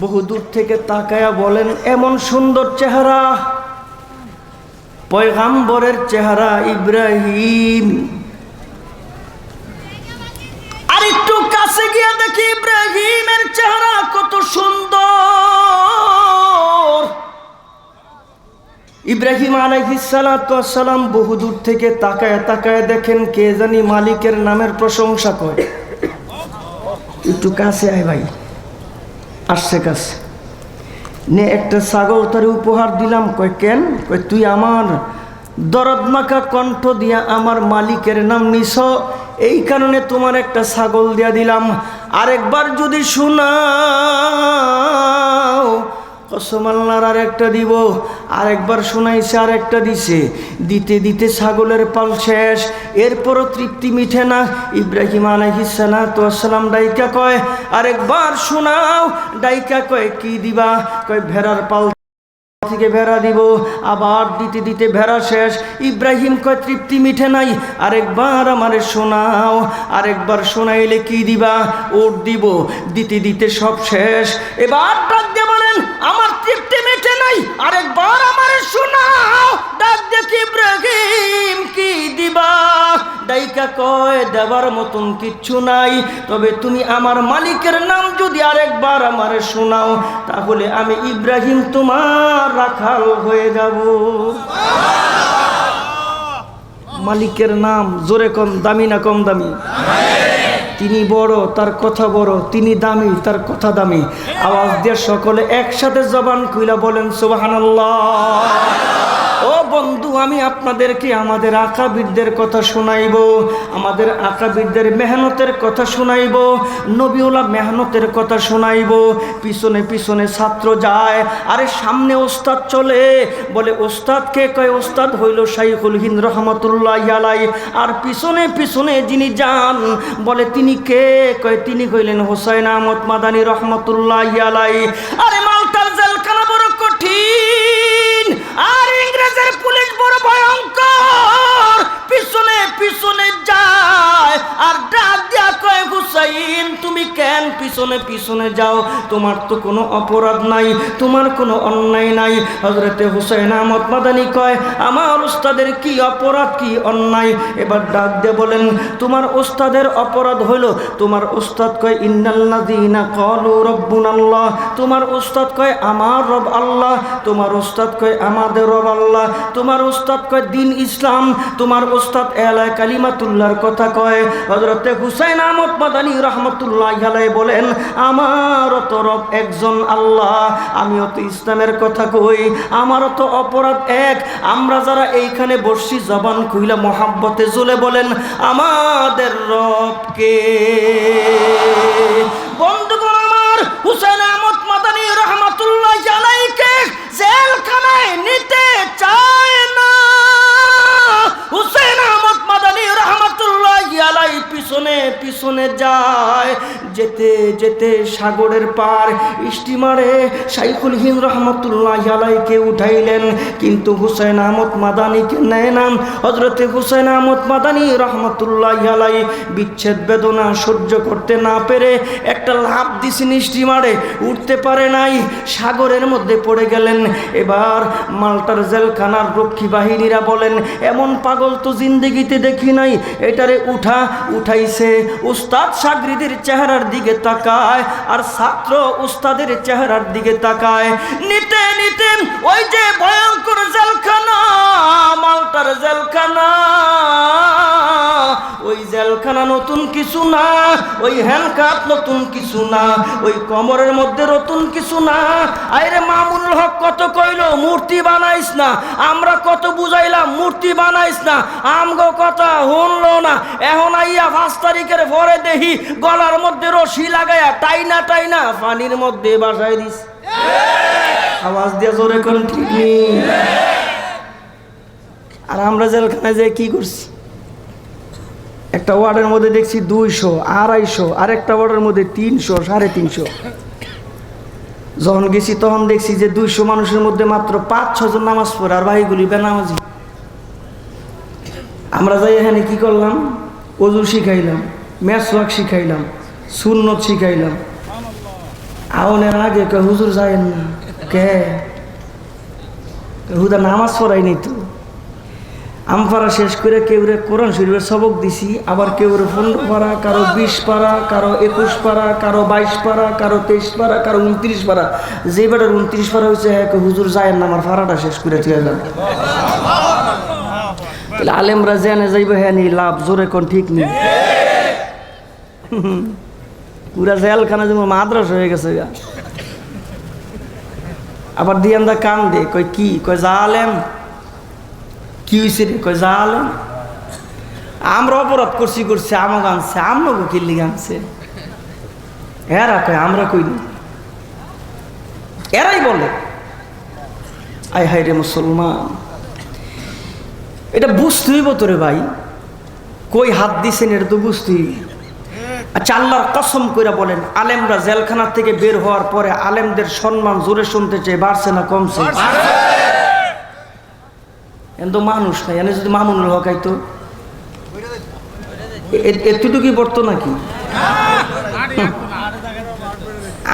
বহু দূর থেকে তাকায়া বলেন, এমন সুন্দর চেহারা। পয়গাম্বরের চেহারা ইব্রাহিম। আর একটু কাছে গিয়ে দেখি ইব্রাহিমের চেহারা কত সুন্দর। ইব্রাহিম আলাইহিসালাম বহু দূর থেকে তাকায় তাকায় দেখেন, কে জানি মালিকের নামের প্রশংসা করে। একটু কাছে আয় ভাই। আসছে কাছে। নে একটা ছাগল তার উপহার দিলাম, কয়, কেন? কয়, তুই আমার দরদমাখা কণ্ঠ দিয়া আমার মালিকের নাম নিস এই কারণে তোমার একটা ছাগল দিয়া দিলাম। আরেকবার যদি শোনাও কসমাল্লার আর একটা দিব, আরেকবার শোনাইছে আর একটা দিছে। দিতে দিতে ছাগলের পাল শেষ, এরপরও তৃপ্তি মিঠে না। ইব্রাহিম আলহিসালাম ডাইকা কয়, আরেকবার শোনাও। ডাইকা কয়, কি দিবা? কয়, ভেড়ার পাল থেকে ভেড়া দিব, আবার দিতে দিতে ভেড়া শেষ। ইব্রাহিম কয়, তৃপ্তি মিঠে নাই। আরেকবার আমারে শোনাও। আরেকবার শোনাইলে কি দিবা? ওর দিব। দিতে দিতে সব শেষ। এবার মিঠে নাই। আরেকবার আমারে ডাক দেখি কি দিবা? ডাইকা কয়, দেবার মতন কিচ্ছু নাই। তবে তুমি আমার মালিকের নাম যদি আরেকবার আমারে শোনাও, তাহলে আমি ইব্রাহিম তোমার রাখাল হয়ে যাব। মালিকের নাম জোরে কম, দামি না কম দামি? তিনি বড়, তার কথা বড়, তিনি দামি, তার কথা দামি। আওয়াজ দিয়ে সকলে একসাথে জবান খুইলা বলেন ও বন্ধু, আমি আপনাদেরকে আমাদের আকাবিরদের কথা শোনাইব, আমাদের আকাবিরদের মেহনতের কথা শোনাইব নবীওলা মেহনতের কথা শোনাইব। পিছনে পিছনে ছাত্র যায়, আরে সামনে ওস্তাদ চলে, বলে, ওস্তাদ কে কয়? ওস্তাদ হইল শাইখুল হিন্দ রহমতুল্লাহ আলাই আর পিছনে পিছনে যিনি যান, বলে, তিনি কে কয়? তিনি কইলেন হোসাইন আহমদ মাদানী রহমতুল্লাহ আলাই আরে পুলিশ বড় ভয়ঙ্কর পিছনে যায়। আর ডাক দিয়া কয়, হুসাইন, তুমি কেন পিছনে পিছনে যাও? তোমার তো কোনো অপরাধ নাই, তোমার কোনো অন্যায় নাই। হজরতে হুসাইন আহমদ মাদানি কয়, আমার ওস্তাদের কি অপরাধ, কি অন্যায়? এবার ডাক দিয়ে বলেন, তোমার ওস্তাদের অপরাধ হইল, তোমার ওস্তাদ কয় ইন্নাল্লাযীনা ক্বালু রাব্বুনাল্লাহ। তোমার ওস্তাদ কয়, আমার রব আল্লাহ। তোমার ওস্তাদ কয়, আমাদের রব আল্লাহ। তোমার ওস্তাদ কয়, দিন ইসলাম। তোমার ওস্তাদ এলায় কালিমাতুল্লাহর কথা কয়। হজরতে হুসাইন আহমদ মাদানী রহমতুল্লাহ আলাই বলেন, আমারও তো রব একজন আল্লাহ, আমিও তো ইসলামের কথা কই, আমারও তো অপরাধ এক। আমরা যারা এইখানে বসছি জবান খুইলা মহাব্বতে জুলে বলেন, আমাদের রবকে পিছনে পিছনে যায়। যেতে যেতে সাগরের পার স্টিমারে সাইফুল হিন রহমতুল্লাহ আলাইকে উঠাইলেন। কিন্তু হুসেন আহমদ মাদানিকে নেয় না। হজরতে হুসেন আহমদ মাদানী রহমতুল্লাহ আলাই বিচ্ছেদ বেদনা সহ্য করতে না পেরে একটা লাভ দিছেন স্টিমারে। উঠতে পারে নাই, সাগরের মধ্যে পড়ে গেলেন। এবার মাল্টার জেলখানার রক্ষী বাহিনীরা বলেন, এমন পাগল তো জিন্দিগিতে দেখি নাই। এটারে উঠা উঠাইছে উস্তাদ সাগরিদের চেহারার দিকে তাকায় আর ছাত্র উস্তাদের চেহারার দিকে তাকায়। নিতে নিতে ওই যে ভয়ঙ্কর জেলখানা মাল্টার জেলখানা নতুন কিছু না, ওই হ্যান্ডকাপ নতুন কিছু না, ওই কমরের মধ্যে নতুন কিছু না। আরে মামুনুল হক, কত কইলো, মূর্তি বানাইস না। আমরা কত বুঝাইলাম, মূর্তি বানাইস না। আমগো কথা শুনলো না। এখন আইয়া পাঁচ তারিখের পরে দেখি, গলার মধ্যে রশি লাগাইয়া টাইনা টাইনা পানির মধ্যে বাসায় দিস। আওয়াজ দিয়ে জোরে কোন, ঠিক নেই। আর আমরা জেলখানায় যে কি করছি? একটা ওয়ার্ডের মধ্যে দেখছি দুইশো, আড়াইশো আর একটা ওয়ার্ডের মধ্যে তিনশো, সাড়ে তিনশো। যখন গেছি তখন দেখছি যে দুইশো মানুষের মধ্যে মাত্র পাঁচ ছজন নামাজ পড়ে, আর ভাইগুলি বেনামাজি। আমরা যাই এখানে কি করলাম? অজু শিখাইলাম ম্যাথওয়ার্ক শিখাইলাম, সুন্নত শিখাইলাম। আউনের আগে কে হুজুর যায়েন না? কে? হুদা নামাজ পড়াই নি তো। আমপারা শেষ করে কেউরে কোরআন শরীফের সবক দিছি আবার কেউরে পনেরো পারা কারও বিশ পারা কারও একুশ পারা কারও বাইশ পারা কারও তেইশ পারা কারও উনত্রিশ পারা যে বেটার উনত্রিশ পারা হয়েছে হ্যাঁ কয়, হুজুর যায়েন না আমার ফাড়াটা শেষ করে তুলে যান। তাহলে আলেমরা জেনে যাইবে হ্যাঁ নি লাভ জোরে কোন ঠিক নেই পুরা জেলখানা যেমন মাদ্রাস হয়ে গেছে গা। আবার দিয়ান্দা কান দে কই কি কই জালেম কি হয়েছে রে? কই জালেম। আমরা অপরাধ করছি করছি আমাকে আনছে আমনগো কিল্লি আনছে? এরা কয়, আমরা কইনি এরাই বলে। আয় হাই রে মুসলমান। এটা বুঝতে হইব তোরে ভাই। কই হাত দিছেন এটা তো বুঝতে হইব। আচ্ছা আল্লাহর কসম করে বলেন, আলেমরা জেলখানা থেকে বের হওয়ার পরে আলেমদের সম্মান জোরে শুনতে চাই বাড়ছে না, কমছে এন তো মানুষ নাই এনে যদি মামুনুল হক আইতো এতটুকুই পড়তো নাকি?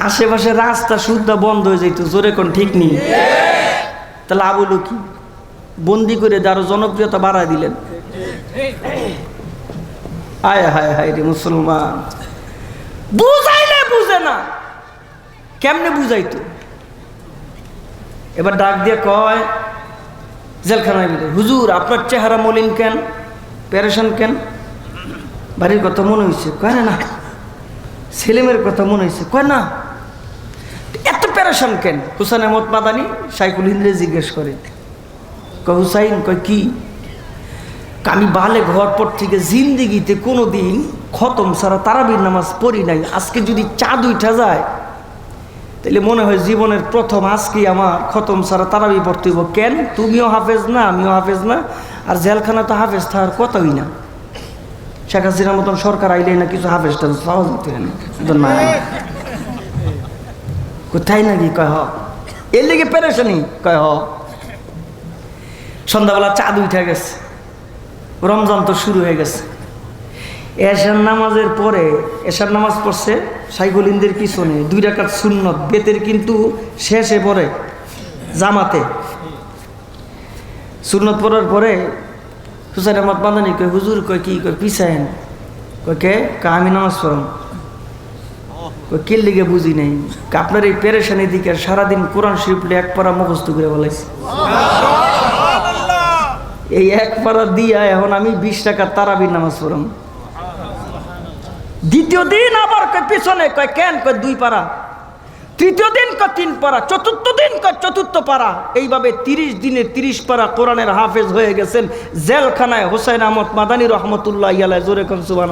আশেপাশে রাস্তা শুদ্ধা বন্ধ হয়ে যাইতো, জোরে কোন ঠিক নেই। তাহলে আবুলো কি বন্দি করে আরও জনপ্রিয়তা বাড়ায় দিলেন। আয় হায় হায় রে মুসলমান। বুঝাইলে বুঝে না, কেমনে বুঝাইতো? এবার ডাক দিয়ে কয় জেলখানায় ভিতরে হুজুর, আপনার চেহারা মলিন কেন? প্যারেশান কেন? বাড়ির কথা মনে হয়েছে কয় না ছেলেমেয়ের কথা মনে হয়েছে কয় না। এত প্যারেশান কেন? হুসান আহমদ মাদানি সাইকুল হিন্দ্রে জিজ্ঞেস করে। কয়, হুসাইন, কয়, কি? আমি বালে ঘর পর থেকে জিন্দিগিতে কোনো দিন খতম সারা তারাবির নামাজ পড়ি নাই। আজকে যদি চাঁদ উঠা যায় তাহলে মনে হয় জীবনের প্রথম আজকেই আমার খতম সারা তারাবি পড়তে হইব। কেন? তুমিও হাফেজ না, আমিও হাফেজ না, আর জেলখানা তো হাফেজ থাকার কথাই না। শেখ হাসিনার মতন সরকার আইলে না কিছু হাফেজ টাফেজ না। কোথায় নাকি কয় হ। এর লেগে পেরেছানি কয় হ। সন্ধ্যাবেলা চাঁদ উঠে গেছে। রমজান তো শুরু হয়ে গেছে। এশার নামাজের পরে এশার নামাজ পড়ছে সাইকুল ইন্দের পিছনে দুই রাকাত সুন্নত বেতের কিন্তু শেষে পড়ে জামাতে। সুন্নত পড়ার পরে হুসাইন আহমদ বান্দানি কয় হুজুর কয় কি কয় পিছায়েন? কয় কে? আমি নামাজ পড়াম। কয় কিল লিগে বুঝি নাই? আপনার এই পেরেশানি দিকে সারাদিন কোরআন শরীফ লিয়ে এক পারা মুখস্থ করে বলাইছে। এই এক পারা দিয়া এখন আমি বিশ টাকা তারাবির নামাজ পড়াম। দ্বিতীয় দিন আবার কয় পিছনে কয় কেন কয় দুই পারা তৃতীয় দিন কয় তিন পারা চতুর্থ দিন কয় চতুর্থ পারা এইভাবে তিরিশ দিনে তিরিশ পারা কোরআনের হাফেজ হয়ে গেছেন জেলখানায় হোসেন আহমদ মাদানী রহমতুল্লাহ ইয়ালাই জোরে কম সুবান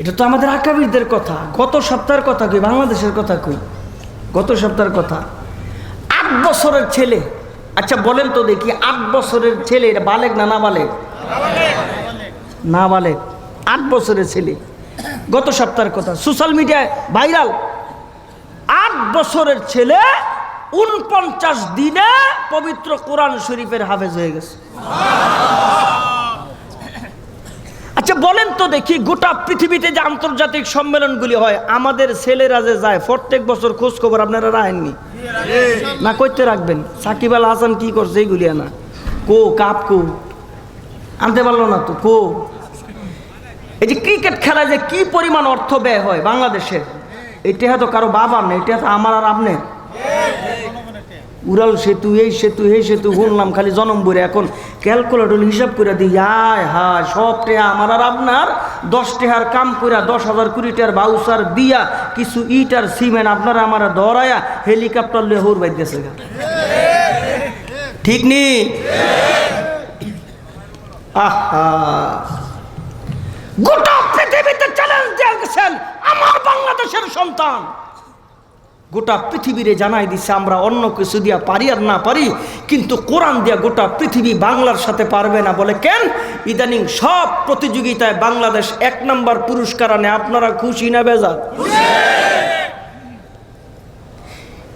এটা তো আমাদের আকাবিরদের কথা। গত সপ্তাহের কথা কই, বাংলাদেশের কথা কই? গত সপ্তাহের কথা। আট বছরের ছেলে। আচ্ছা বলেন তো দেখি, আট বছরের ছেলে, এটা বালেক না না বালেক? না বালেক আট বছরের ছেলে। গত সপ্তাহের কথা। সোশ্যাল মিডিয়ায় ভাইরাল আট বছরের ছেলে উনপঞ্চাশ দিনে পবিত্র কোরআন শরীফের হাফেজ হয়ে গেছে। আচ্ছা বলেন তো দেখি, গোটা পৃথিবীতে যে আন্তর্জাতিক সম্মেলনগুলি হয়, আমাদের ছেলেরা যে যায়, প্রত্যেক বছর খোঁজ খবর আপনারা রাখেননি না? করতে রাখবেন। সাকিব আল হাসান কি করছে এইগুলি না কো, কাপ কো? আনতে পারল না তো, কো? এই যে ক্রিকেট খেলায় যে কি পরিমাণ অর্থ ব্যয় হয় বাংলাদেশের এটা তো কারও বাবার না এটা তো আমার আর আপনি। উড়াল সেতু, এই সেতু এই সেতু শুনলাম খালি জনম বলে এখন। ক্যালকুলেটর হিসাব করে দিই, হায় হায়, সব টেহা আমার আর আপনার। দশ টেহার কাম করে দশ হাজার কুড়ি টেহার বাউসার দিয়া কিছু ইট আর সিমেন্ট আপনারা আমার দরায়া হেলিকপ্টার লিয়ে হুর বাইতেছে ঠিক নি? আহা। গোটা পৃথিবীতে চ্যালেঞ্জ দিয়ে আমার বাংলাদেশের সন্তান। গোটা পৃথিবীরে জানাই দিচ্ছে আমরা অন্য কিছু দিয়া পারি আর না পারি, কিন্তু কোরআন দিয়া গোটা পৃথিবী বাংলার সাথে পারবে না বলে কেন? ইদানিং সব প্রতিযোগিতায় বাংলাদেশ এক নম্বর পুরস্কার আনে, আপনারা খুশি না বেজার?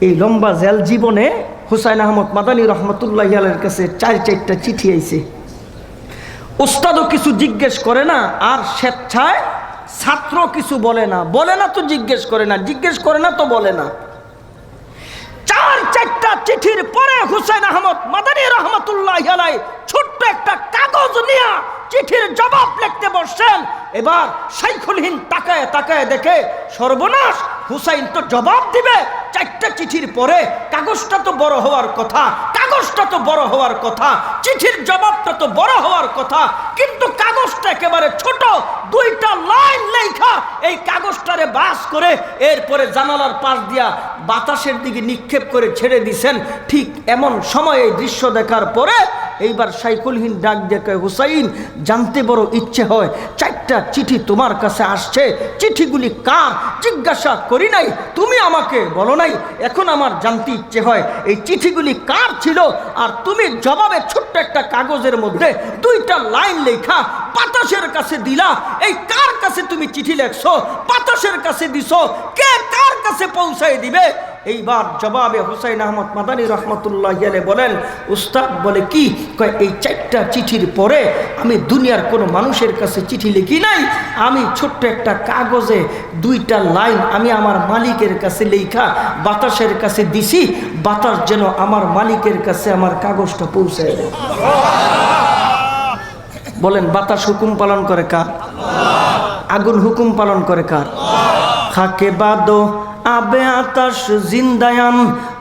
এই লম্বা জেল জীবনে হুসাইন আহমদ মাদানী রহমতুল্লাহ কাছে চার চারটা চিঠি আইছে। ওস্তাদও কিছু জিজ্ঞেস করে না, আর স্বেচ্ছায় ছাত্র কিছু বলে না। বলে না তো জিজ্ঞেস করে না, জিজ্ঞেস করে না তো বলে না। চার চারটা চিঠির পরে হুসেন আহমদ মাদানী রহমতুল্লাহ ছোট্ট একটা কাগজ নিয়ে চিঠির জবাব লিখতে বসছেন। এবার শাইখুল হিন্দ তাকায় তাকায় দেখে সর্বনাশ, হুসাইন তো জবাব দিবে। চারটা চিঠির পরে কাগজটা তো বড় হওয়ার কথা কাগজটা তো বড় হওয়ার কথা, চিঠির জবাবটা তো বড় হওয়ার কথা, কিন্তু কাগজটা একেবারে ছোট, দুইটা লাইন লেখা, এই কাগজটারে বাস করে এরপরে জানালার পাশ দিয়া বাতাসের দিকে নিক্ষেপ করে ছেড়ে দিছেন। ঠিক এমন সময় এই দৃশ্য দেখার পরে এইবার সাইকুলহীন ডাক দেখে হুসাইন, জানতে বড় ইচ্ছে হয়, চারটা চিঠি তোমার কাছে আসছে। চিঠিগুলি কার? জিজ্ঞাসা করি নাই, তুমি আমাকে বলো নাই। এখন আমার জানতে ইচ্ছে হয়, এই চিঠিগুলি কার ছিল? আর তুমি জবাবে ছোট্ট একটা কাগজের মধ্যে দুইটা লাইন লেখা, বাতাসের কাছে দিলা। এই কার কাছে তুমি চিঠি লেখছো? বাতাসের কাছে দিছো। কে কার কাছে পৌঁছায় দিবে। এইবার জবাবে হুসাইন আহমদ মাদানী রহমতুল্লাহ গেলে বলেন, উস্তাদ বলে কি? কয়, এই চারটা চিঠির পরে আমি দুনিয়ার কোনো মানুষের কাছে চিঠি লিখি নাই। আমি ছোট্ট একটা কাগজে দুইটা লাইন আমি আমার মালিকের কাছে লেখা, বাতাসের কাছে দিছি, বাতাস যেন আমার মালিকের কাছে আমার কাগজটা দেয়। বলেন, বাতাস হুকুম পালন করে কার? আগুন হুকুম পালন করে কার? খাকে বাদো আবে আতাস জিন্দায়ান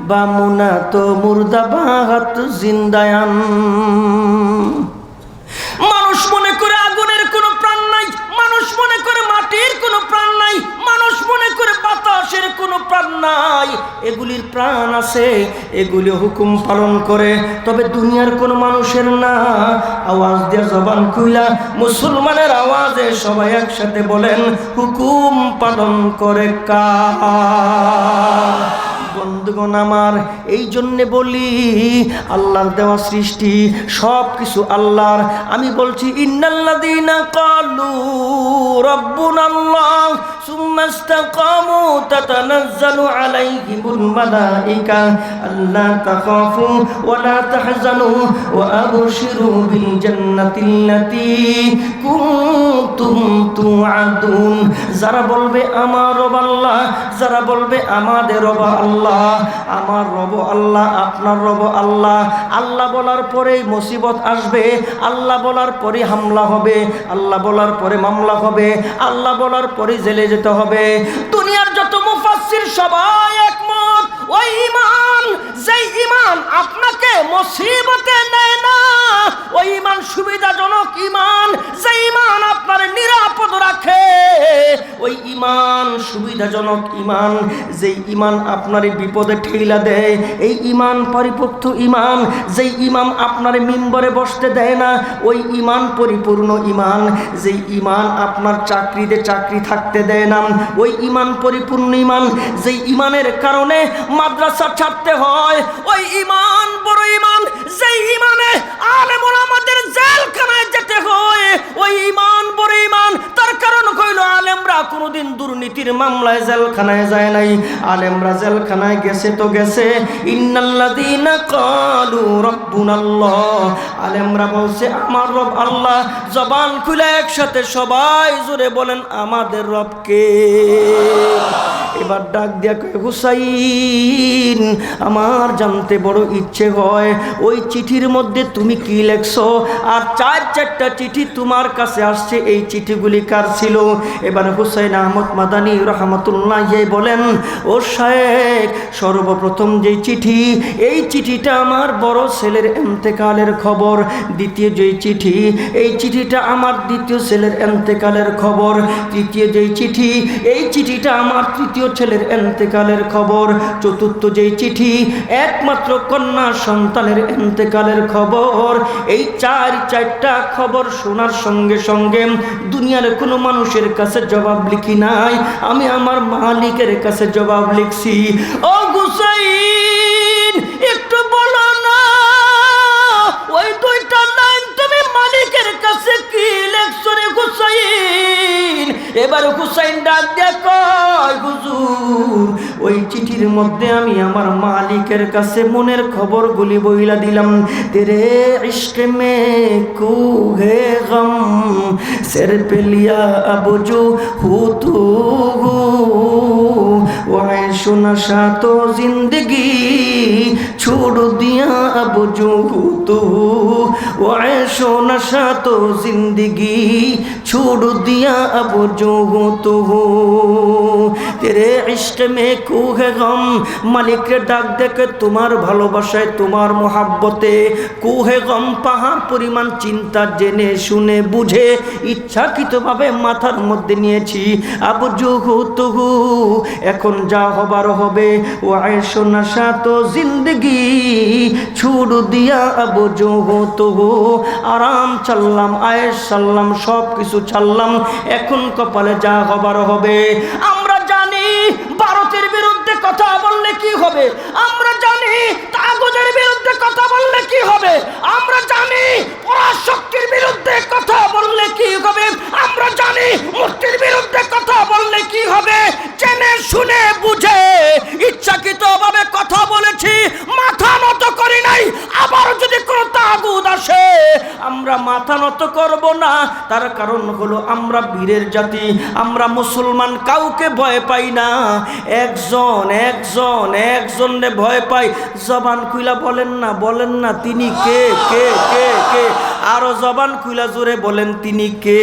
বা মুনা তো মুর্দাবাহাত জিন্দায়ান মানুষ মনে করে আগুনের কোনো প্রাণ নাই মানুষ মনে করে মাটির কোনো প্রাণ নাই মানুষ মনে বাতাসের কোনো প্রাণ নাই। এগুলির প্রাণ আছে এগুলি হুকুম পালন করে। তবে দুনিয়ার কোনো মানুষের না। আওয়াজ দেয়া জবান খুইলা, মুসলমানের আওয়াজে সবাই একসাথে বলেন, হুকুম পালন করে কা বন্ধুগণ আমার, এই জন্যে বলি, আল্লাহর দেওয়া সৃষ্টি সব কিছু আল্লাহর। আমি বলছি, ইন্নাল্লাযীনা ক্বালু রাব্বুনাল্লাহ, সুম্মা ইসতাকামু তাতানাজ্জালু আলাইহিমুল মালাইকা আল্লা তাখাফু ওয়া লা তাহজানু ওয়া আবশিরু বিল জান্নাতিল্লাতী কুনতুম তুআদুন। যারা বলবে, আমার রব আল্লাহ, যারা বলবে, আমাদের রব আল্লাহ। আমার রব আল্লাহ, আপনার রব আল্লাহ। আল্লাহ বলার পরেই মুসিবত আসবে, আল্লাহ বলার পরে হামলা হবে, আল্লাহ বলার পরে মামলা হবে, আল্লাহ বলার পরে জেলে যেতে হবে। দুনিয়ার যত মুফাসসির সবাই একমত, ওই ইমান যেই ইমান আপনাকে মুসিবতে নেয় ওই ইমান সুবিধাজনক ইমান যে ইমান আপনার নিরাপদ রাখে। ওই ইমান সুবিধাজনক ইমান যেই ইমান আপনার বিপদে ঠেলা দেয়। এই ইমান পরিপক্ত ইমান যেই ইমাম আপনার মিম্বরে বসতে দেয় না, ওই ইমান পরিপূর্ণ ইমান যেই ইমান আপনার চাকরিতে চাকরি থাকতে দেয় না। ওই ইমান পরিপূর্ণ ইমান যেই ইমানের কারণে মাদ্রাসা ছাড়তে হয়। ওই ইমান বড় ইমান যেই ইমানে দুর্নীতির মামলায় জেলখানায় যায় নাই। আলেমরা জেলখানায় গেছে তো গেছে। ইন্নাল্লাযীনা ক্বালু রাব্বুনাল্লাহ। আলেমরা বলছে, আমার রব আল্লাহ জবান খুলে একসাথে সবাই জোরে বলেন, আমাদের রবকে। এবার ডাক দিয়া কয়, হুসাইন, আমার জানতে বড় ইচ্ছে হয়, ওই চিঠির মধ্যে তুমি কি লেখছো? আর চার চারটা চিঠি তোমার কাছে আসছে, এই চিঠিগুলি কার ছিল? এবার হুসাইন আহমদ মাদানী রহমতুল্লাহ বলেন, ও শায়েক সর্বপ্রথম যে চিঠি, এই চিঠিটা আমার বড় ছেলের এন্তেকালের খবর। দ্বিতীয় যে চিঠি, এই চিঠিটা আমার দ্বিতীয় ছেলের এন্তেকালের খবর। তৃতীয় যেই চিঠি, এই চিঠিটা আমার তৃতীয় ছেলের এন্তেকালের খবর। চতুর্থ যেই চিঠি, একমাত্র কন্যা সন্তানের এন্তেকালের খবর। এই চার, চারটা খবর শোনার সঙ্গে সঙ্গে দুনিয়ার কোনো মানুষের কাছে জবাব লিখি নাই। আমি আমার মালিকের কাছে জবাব লিখছি, ও গুসাইন একটু বলো না, ওই দুইটা লাইন তুমি মালিকের কাছে কি লেখছো রে গুসাইন এবার গুসাইন ডাক কয়, হুজুর, ওই চিঠির মধ্যে আমি আমার মালিকের কাছে মনের খবরগুলি বইলা দিলাম। তেরে ইশকে মে কুহে গম सिर पे लिया अब जो हूँ तू ওয়াই সাত জিন্দগি, ছোড় দিয়া আব জুতু সাত জিন্দগি, ছোড় দিয়া আব জুতু তেরে ইষ্ট মে কুহ গম ডাক দেখে, তোমার ভালোবাসায়, তোমার মহাব্বতে। কুহে গম, পাহাড় পরিমাণ চিন্তা জেনে শুনে বুঝে, ইচ্ছাকৃতভাবে মাথার মধ্যে নিয়েছি আবু জুহু তুহু এখন যা হবার হবে ও আয়সো নাশা তো জিন্দগি ছুড় দিয়া আবু তুহু আরাম চাললাম আয়েস সাল্লাম সব কিছু ছাড়লাম এখন কপালে যা হবার হবে। আমরা জানি ভারতের বিরুদ্ধে কথা বললে কি হবে। আমরা জানি কাগজের বিরুদ্ধে কথা বললে কি হবে। আমরা জানি পরাশক্তির বিরুদ্ধে কথা বললে কি হবে। আমরা মাথা নত করব না। তার কারণ হলো আমরা বীরের জাতি, আমরা মুসলমান, কাউকে ভয় পাই না। একজন একজন একজনে ভয় পাই। জবান খুইলা বলেন না বলেন না, তিনি কে কে কে কে? আরও জবান খুইলা জোরে বলেন, তিনি কে?